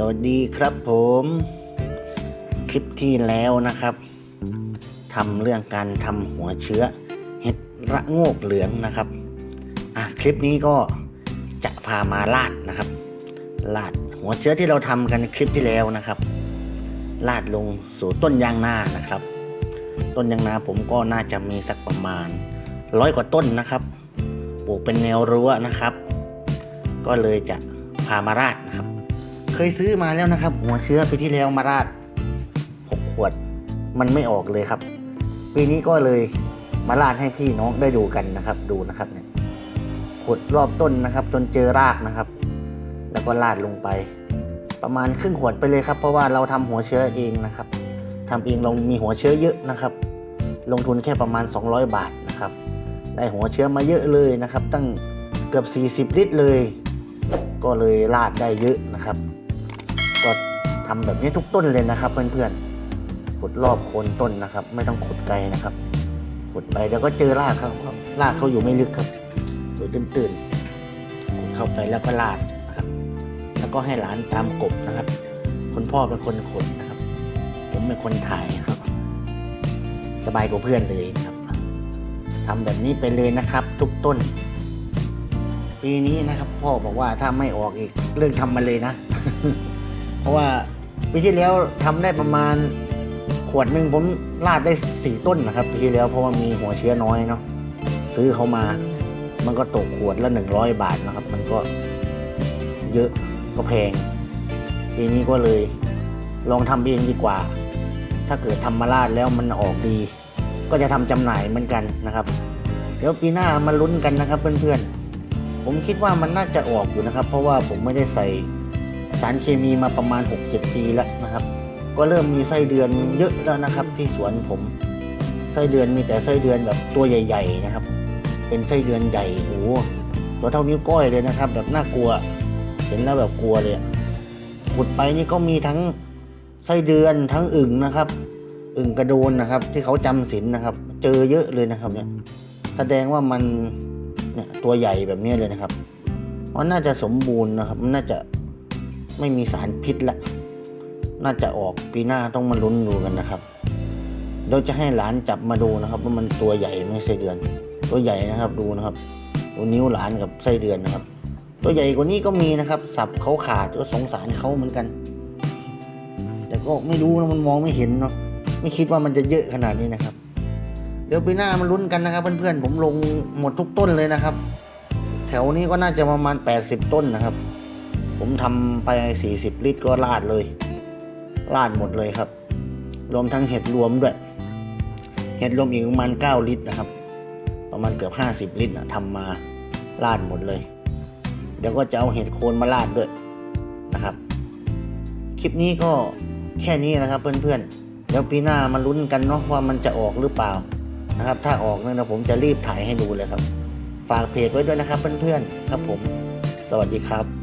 สวัสดีครับผม คลิปที่แล้วนะครับทำเรื่องการทำหัวเชื้อเห็ดระโงกเหลืองนะครับอะคลิปนี้ก็จะพามาลาดนะครับ ลาดหัวเชื้อที่เราทำกันคลิปที่แล้วนะครับ ลาดลงสู่ต้นยางนานะครับ ต้นยางนาผมก็น่าจะมีสักประมาณร้อยกว่าต้นนะครับปลูกเป็นแนวรั้วนะครับ ก็เลยจะพามาราดนะครับ เคยซื้อมาแล้วนะครับ หัวเชื้อปีที่แล้วมาราดหกขวด มันไม่ออกเลยครับ ปีนี้ก็เลยมาราดให้พี่น้องได้ดูกันนะครับ ดูนะครับเนี่ยขุดรอบต้นนะครับ จนเจอรากนะครับ แล้วก็ราดลงไป ประมาณครึ่งขวดไปเลยครับ เพราะว่าเราทำหัวเชื้อเองนะครับทำเองเรามีหัวเชื้อเยอะนะครับ ลงทุนแค่ประมาณ 200 บาทนะครับ ได้หัวเชื้อมาเยอะเลยนะครับ ตั้งเกือบ 40 ลิตรเลย ก็เลยราดได้เยอะนะครับ ก็ทำแบบนี้ทุกต้นเลยนะครับ เพื่อนๆขุดรอบโคนต้นนะครับ ไม่ต้องขุดไกลนะครับ ขุดไปเดี๋ยวก็เจอรากครับรากเขาอยู่ไม่ลึกครับอยู่ตื่นๆขุดเข้าไปแล้วก็ราดนะครับ แล้วก็ให้หลานตามกบนะครับคุณพ่อเป็นคนขุดนะครับ ผมเป็นคนถ่ายครับ สบายกว่าเพื่อนเลยครับทำแบบนี้ไปเลยนะครับ ทุกต้น ปีนี้นะครับ พ่อบอกว่าถ้าไม่ออกอีกเรื่องทำมาเลยนะ ราะว่าปีที่แล้วทำได้ประมาณขวดหนึ่งผมลาดได้สี่ต้นนะครับปีที่แล้วเพราะว่ามีหัวเชื้อน้อยเนาะซื้อเขามา มันก็ตกขวดละหนึ่งร้อยบาทนะครับ มันก็เยอะก็แพงปีนี้ก็เลยลองทำเองดีกว่า ถ้าเกิดทำมาลาดแล้วมันออกดี ก็จะทำจำหน่ายเหมือนกันนะครับ เดี๋ยวปีหน้ามาลุ้นกันนะครับเพื่อนๆผมคิดว่ามันน่าจะออกอยู่นะครับ เพราะว่าผมไม่ได้ใส่ สารเคมีมาประมาณ 6-7 ปีแล้วนะครับ ก็เริ่มมีไส้เดือนเยอะแล้วนะครับ ที่สวนผมไส้เดือนมีแต่ไส้เดือนแบบตัวใหญ่ ๆ นะครับ เป็นไส้เดือนใหญ่โอ้ตัวเท่านิ้วก้อยเลยนะครับ แบบน่ากลัว เห็นแล้วแบบกลัวเลยขุดไปนี่ก็มีทั้งไส้เดือนทั้งอึ่งนะครับอึ่งกระโดนนะครับ ที่เขาจำศีลนะครับ เจอเยอะเลยนะครับ เนี่ย แสดงว่ามันเนี่ยตัวใหญ่แบบนี้เลยนะครับมันน่าจะสมบูรณ์นะครับ มันน่าจะ ไม่มีสารพิษละน่าจะออกปีหน้าต้องมาลุ้นดูกันนะครับเดี๋ยวจะให้หลานจับมาดูนะครับ ว่ามันตัวใหญ่ไม่ใช่เดือน ตัวใหญ่นะครับดูนะครับดูนิ้วหลานกับไส้เดือนนะครับ ตัวใหญ่กว่านี้ก็มีนะครับ สับเขาขาดก็สงสารเขาเหมือนกัน แต่ก็ไม่รู้นะมันมองไม่เห็นเนาะไม่คิดว่ามันจะเยอะขนาดนี้นะครับ เดี๋ยวปีหน้ามาลุ้นกันนะครับ เพื่อนๆผมลงหมดทุกต้นเลยนะครับ แถวนี้ก็น่าจะประมาณ 80 ต้นนะครับ ผมทำไป 40 ลิตรก็ลาดเลยลาดหมดเลยครับ รวมทั้งเห็ดรวมด้วย เห็ดรวมอีกประมาณ 9 ลิตรนะครับ ประมาณเกือบ 50 ลิตรนะทำมาลาดหมดเลย เดี๋ยวก็จะเอาเห็ดโคนมาลาดด้วยนะครับ คลิปนี้ก็แค่นี้นะครับเพื่อนๆเดี๋ยวปีหน้ามาลุ้นกันเนาะว่ามันจะออกหรือเปล่านะครับ ถ้าออกเนี่ยนะผมจะรีบถ่ายให้ดูเลยครับ ฝากเพจไว้ด้วยนะครับเพื่อนๆ ครับผม สวัสดีครับ